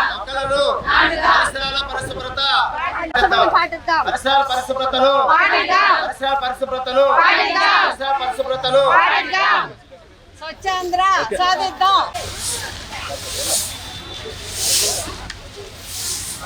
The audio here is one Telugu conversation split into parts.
మొక్కలను పరిసరాల పరిశుభ్రత. పరిసరాల పరిశుభ్రతను. పరిసరాల పరిశుభ్రతను. పరిసరాల పరిశుభ్రతను. స్వచ్ఛాంధ్ర సాధిద్దాం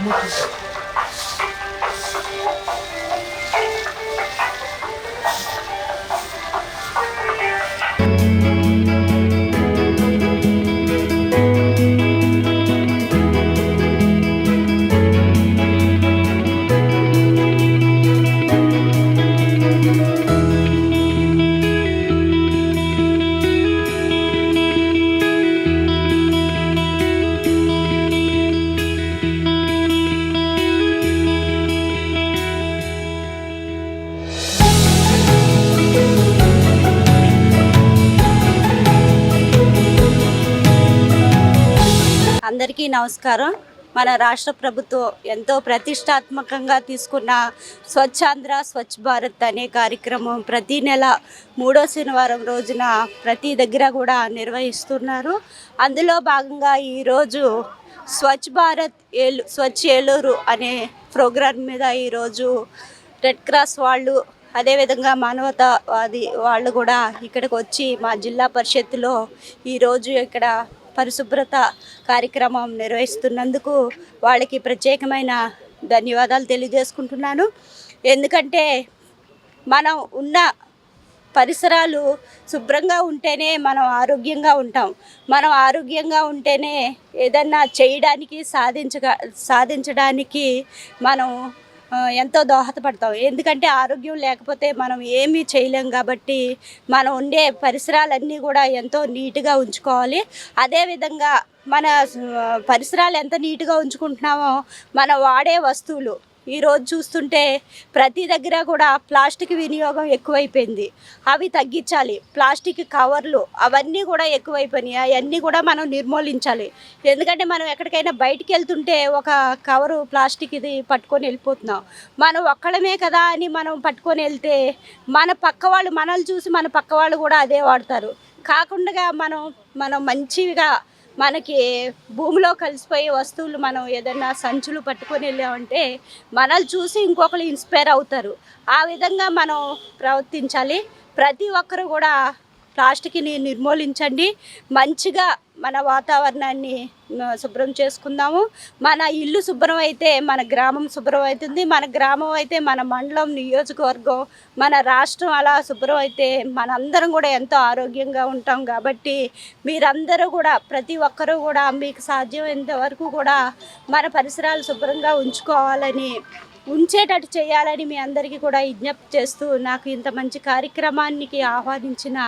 Muito అందరికీ నమస్కారం. మన రాష్ట్ర ప్రభుత్వం ఎంతో ప్రతిష్టాత్మకంగా తీసుకున్న స్వచ్ఛాంధ్ర స్వచ్ఛ భారత్ అనే కార్యక్రమం ప్రతి నెల మూడో శనివారం రోజున ప్రతి దగ్గర కూడా నిర్వహిస్తున్నారు. అందులో భాగంగా ఈరోజు స్వచ్ఛ భారత్ ఏలు స్వచ్ఛ ఏలూరు అనే ప్రోగ్రాం మీద ఈరోజు రెడ్ క్రాస్ వాళ్ళు అదేవిధంగా మానవతావాది వాళ్ళు కూడా ఇక్కడికి వచ్చి మా జిల్లా పరిషత్తులో ఈరోజు ఇక్కడ పరిశుభ్రత కార్యక్రమం నిర్వహిస్తున్నందుకు వాళ్ళకి ప్రత్యేకమైన ధన్యవాదాలు తెలియజేసుకుంటున్నాను. ఎందుకంటే మనం ఉన్న పరిసరాలు శుభ్రంగా ఉంటేనే మనం ఆరోగ్యంగా ఉంటాం. మనం ఆరోగ్యంగా ఉంటేనే ఏదన్నా చేయడానికి సాధించగా సాధించడానికి మనం ఎంతో దోహదపడతాం ఎందుకంటే ఆరోగ్యం లేకపోతే మనం ఏమీ చేయలేం కాబట్టి మనం ఉండే పరిసరాలన్నీ కూడా ఎంతో నీట్గా ఉంచుకోవాలి. అదేవిధంగా మన పరిసరాలు ఎంత నీట్గా ఉంచుకుంటున్నామో మనం వాడే వస్తువులు ఈరోజు చూస్తుంటే ప్రతి దగ్గర కూడా ప్లాస్టిక్ వినియోగం ఎక్కువైపోయింది. అవి తగ్గించాలి. ప్లాస్టిక్ కవర్లు అవన్నీ కూడా ఎక్కువైపోయినాయి. అవన్నీ కూడా మనం నిర్మూలించాలి. ఎందుకంటే మనం ఎక్కడికైనా బయటికి వెళ్తుంటే ఒక కవరు ప్లాస్టిక్ ఇది పట్టుకొని వెళ్ళిపోతున్నాం. మనం ఒక్కడమే కదా అని మనం పట్టుకొని వెళ్తే మన పక్క వాళ్ళు మనల్ని చూసి మన పక్క వాళ్ళు కూడా అదే వాడతారు. కాకుండా మనం మనం మంచిగా మనకి భూమిలో కలిసిపోయే వస్తువులు మనం ఏదైనా సంచులు పట్టుకొని వెళ్ళామంటే మనల్ని చూసి ఇంకొకరు ఇన్స్పైర్ అవుతారు. ఆ విధంగా మనం ప్రవర్తించాలి. ప్రతి ఒక్కరు కూడా ప్లాస్టిక్ని నిర్మూలించండి. మంచిగా మన వాతావరణాన్ని శుభ్రం చేసుకుందాము. మన ఇల్లు శుభ్రం అయితే మన గ్రామం శుభ్రం అవుతుంది. మన గ్రామం అయితే మన మండలం నియోజకవర్గం మన రాష్ట్రం అలా శుభ్రం అయితే మనందరం కూడా ఎంతో ఆరోగ్యంగా ఉంటాం కాబట్టి మీరందరూ కూడా ప్రతి ఒక్కరూ కూడా మీకు సాధ్యమైనంత వరకు కూడా మన పరిసరాలు శుభ్రంగా ఉంచుకోవాలని ఉంచేటట్టు చేయాలని మీ అందరికీ కూడా విజ్ఞప్తి చేస్తూ నాకు ఇంత మంచి కార్యక్రమానికి ఆహ్వానించిన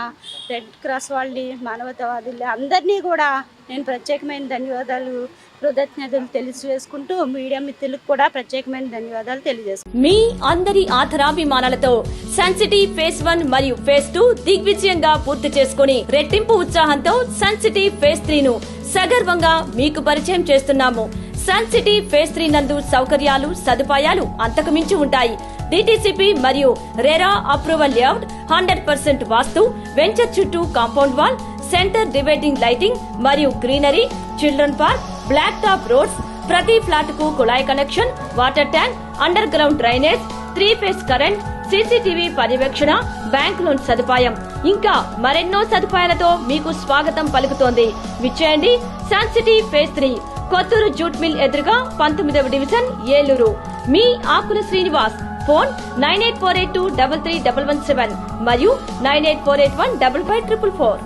రెడ్ క్రాస్ వాళ్ళని మానవతావాదుల్ని అందరినీ కూడా నేను ప్రత్యేకమైన ధన్యవాదాలు కృతజ్ఞతలు తెలియజేసుకుంటూ మీడియా మిత్రులకు కూడా ప్రత్యేకమైన ధన్యవాదాలు తెలియజేసుకుంటాను మీ అందరి ఆధరాభిమానాలతో సన్సిటీ ఫేస్ వన్ మరియు ఫేస్ టూ దిగ్విజయంగా పూర్తి చేసుకుని రెట్టింపు ఉత్సాహంతో సన్సిటీ ఫేస్ త్రీ ను సగర్వంగా మీకు పరిచయం చేస్తున్నాము. సన్ సిటీ ఫేస్ త్రీ నందు సౌకర్యాలు సదుపాయాలు అంతకుమించి ఉంటాయి. డిటిసిపి మరియు RERA approval layout hundred percent vastu venture చుట్టూ compound wall centre dividing lighting మరియు greenery children park black top roads ప్రతి ఫ్లాట్కు కుళాయి connection water tank underground drainage three phase current CCTV పర్యవేక్షణ బ్యాంక్ లోన్ సదుపాయం. ఇంకా మరెన్నో సదుపాయాలతో మీకు స్వాగతం పలుకుతోంది. విచ్చేయండి Sun City phase three. Kothuru jute mill ఎదురుగా పంతొమ్మిదవ డివిజన్ ఏలూరు. మీ Akula Srinivas. Phone nine eight four eight two double three double one seven మరియు nine eight four eight one double five triple four.